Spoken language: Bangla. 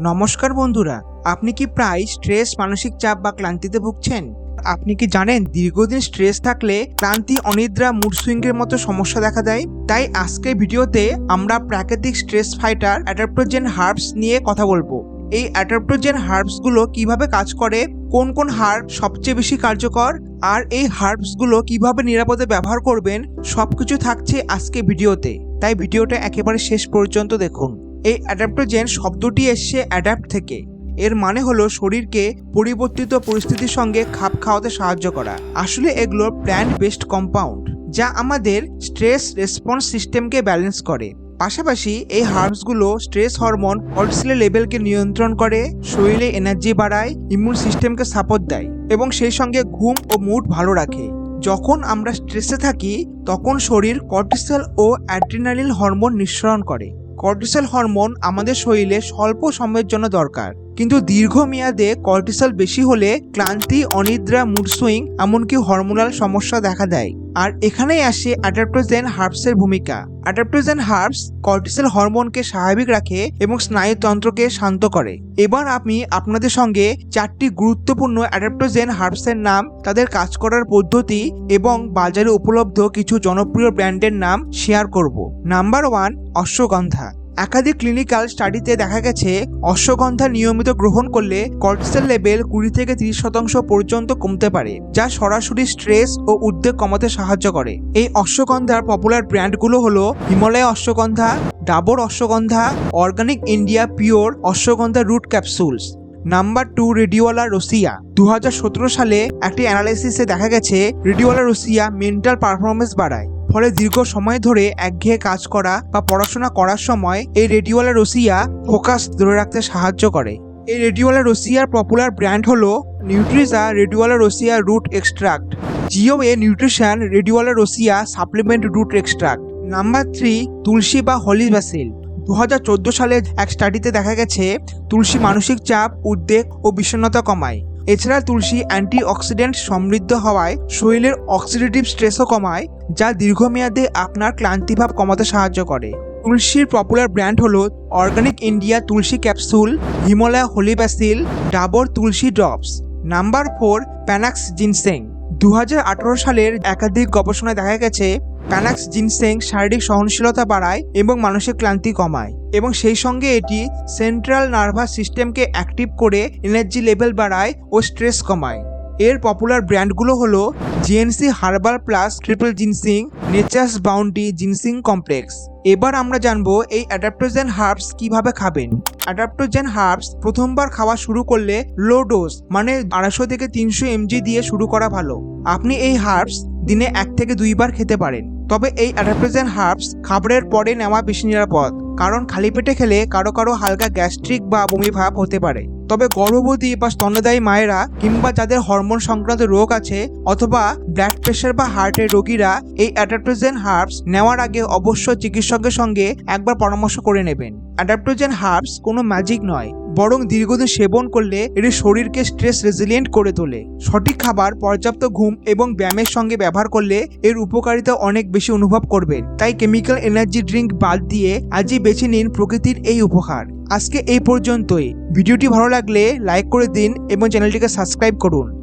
নমস্কার বন্ধুরা, আপনি কি প্রায় স্ট্রেস, মানসিক চাপ বা ক্লান্তিতে ভুগছেন? আপনি কি জানেন দীর্ঘদিন স্ট্রেস থাকলে ক্লান্তি, অনিদ্রা মুড সুইংয়ের মতো সমস্যা দেখা দেয়? তাই আজকের ভিডিওতে আমরা প্রাকৃতিক স্ট্রেস ফাইটার অ্যাডাপ্টোজেন হার্বস নিয়ে কথা বলব। এই অ্যাডাপ্টোজেন হার্বসগুলো কীভাবে কাজ করে? কোন কোন হার্ব সবচেয়ে বেশি কার্যকর? আর এই হার্বসগুলো কীভাবে নিরাপদে ব্যবহার করবেন? সবকিছু থাকছে আজকে ভিডিওতে। তাই ভিডিওটা একেবারে শেষ পর্যন্ত দেখুন। এই অ্যাডাপ্টোজেন শব্দটি এসছে অ্যাডাপ্ট থেকে। এর মানে হলো শরীরকে পরিবর্তিত পরিস্থিতির সঙ্গে খাপ খাওয়াতে সাহায্য করা। আসলে এগুলো প্ল্যান্ট বেসড কম্পাউন্ড যা আমাদের স্ট্রেস রেসপন্স সিস্টেমকে ব্যালেন্স করে। পাশাপাশি এই হার্বসগুলো স্ট্রেস হরমোন কর্টিসলের লেভেলকে নিয়ন্ত্রণ করে, শরীরে এনার্জি বাড়ায় ইমিউন সিস্টেমকে সাপোর্ট দেয় এবং সেই সঙ্গে ঘুম ও মুড ভালো রাখে। যখন আমরা স্ট্রেসে থাকি, তখন শরীর কর্টিসল ও অ্যাড্রিনালিন হরমোন নিঃসরণ করে। কর্টিসল হরমোন আমাদের শরীরে স্বল্প সময়ের জন্য দরকার। কিন্তু দীর্ঘমেয়াদে কর্টিসল বেশি হলে ক্লান্তি, অনিদ্রা মুড সুইং এমনকি হরমোনাল সমস্যা দেখা দেয়। আর এখানেই আসে অ্যাডাপ্টোজেন হার্বসের ভূমিকা। অ্যাডাপ্টোজেন হার্বস কর্টিসল হরমোনকে স্বাভাবিক রাখে এবং স্নায়ুতন্ত্রকে শান্ত করে। এবার আমি আপনাদের সঙ্গে চারটি গুরুত্বপূর্ণ অ্যাডাপ্টোজেন হার্বসের নাম, তাদের কাজ করার পদ্ধতি এবং বাজারে উপলব্ধ কিছু জনপ্রিয় ব্র্যান্ডের নাম শেয়ার করব। Number one Ashwagandha. একাধিক ক্লিনিক্যাল স্টাডিতে দেখা গেছে, অশ্বগন্ধা নিয়মিত গ্রহণ করলে কর্টিসল লেভেল কুড়ি থেকে তিরিশ শতাংশ পর্যন্ত কমতে পারে, যা সরাসরি স্ট্রেস ও উদ্বেগ কমাতে সাহায্য করে। এই অশ্বগন্ধার পপুলার ব্র্যান্ডগুলো হলো Himalaya Ashwagandha, Dabur Ashwagandha, organic India pure Ashwagandha root capsules. Number two, rhodiola rosea. দু হাজার সতেরো সালে একটি অ্যানালাইসিসে দেখা গেছে, রেডিওয়ালা রোসিয়া মেন্টাল পারফরমেন্স বাড়ায়। ফলে দীর্ঘ সময় ধরে একঘেয়ে কাজ করা বা পড়াশোনা করার সময় এই রেডিওয়ালা রসিয়া ফোকাস ধরে রাখতে সাহায্য করে। এই রেডিওয়ালা রসিয়ার পপুলার ব্র্যান্ড হলো Nutriza rhodiola rosea root extract. Jio এ nutrition rhodiola rosea supplement root extract. Number three, Tulsi বা হলি ব্যাসিল দু হাজার সালে এক স্টাডিতে দেখা গেছে, তুলসী মানসিক চাপ, উদ্বেগ ও বিষণ্ণতা কমায়। এছাড়া তুলসী অ্যান্টিঅক্সিডেন্ট সমৃদ্ধ হওয়ায় শরীরের অক্সিডেটিভ স্ট্রেসও কমায়, যা দীর্ঘমেয়াদে আপনার ক্লান্তিভাব কমাতে সাহায্য করে। তুলসীর পপুলার ব্র্যান্ড হল organic India Tulsi capsule, Himalaya holy basil, Dabur Tulsi drops. Number four, panax ginseng. দু হাজার আঠেরো সালের একাধিক গবেষণায় দেখা গেছে প্যানাক্স জিনসেং শারীরিক সহনশীলতা বাড়ায় এবং মানসিক ক্লান্তি কমায় এবং সেই সঙ্গে এটি সেন্ট্রাল নার্ভাস সিস্টেমকে অ্যাক্টিভ করে এনার্জি লেভেল বাড়ায় ও স্ট্রেস কমায়। এর পপুলার ব্র্যান্ডগুলো হলো GNC herbal plus triple ginseng, Nature's bounty ginseng complex. এবার আমরা জানব এই অ্যাডাপ্টোজেন হার্বস কীভাবে খাবেন। অ্যাডাপ্টোজেন হার্বস প্রথমবার খাওয়া শুরু করলে লো ডোজ মানে আড়াইশো থেকে তিনশো এমজি দিয়ে শুরু করা ভালো। আপনি এই হার্বস দিনে এক থেকে দুইবার খেতে পারেন। তবে এই অ্যাডাপ্টোজেন হার্বস খাবারের পরে নেওয়া বেশি নিরাপদ। কারণ খালি পেটে খেলে কারও কারও হালকা গ্যাস্ট্রিক বা বমি ভাব হতে পারে। তবে গর্ভবতী বা স্তন্যদায়ী মায়েরা কিংবা যাদের হরমোন সংক্রান্ত রোগ আছে অথবা ব্লাড প্রেশার বা হার্টের রোগীরা এই অ্যাডাপ্টোজেন হার্বস নেওয়ার আগে অবশ্য চিকিৎসকের সঙ্গে একবার পরামর্শ করে নেবেন। অ্যাডাপ্টোজেন হার্বস কোনো ম্যাজিক নয়। বরং দীর্ঘদিন সেবন করলে এটি শরীরকে স্ট্রেস রেজিলিয়েন্ট করে তোলে। সঠিক খাবার, পর্যাপ্ত ঘুম এবং ব্যায়ামের সঙ্গে ব্যবহার করলে এর উপকারিতা অনেক বেশি অনুভব করবেন। তাই কেমিক্যাল এনার্জি ড্রিঙ্ক বাদ দিয়ে আজই বেছে নিন প্রকৃতির এই উপহার। আজকে এই পর্যন্তই। ভিডিওটি ভালো লাগলে লাইক করে দিন এবং চ্যানেলটিকে সাবস্ক্রাইব করুন।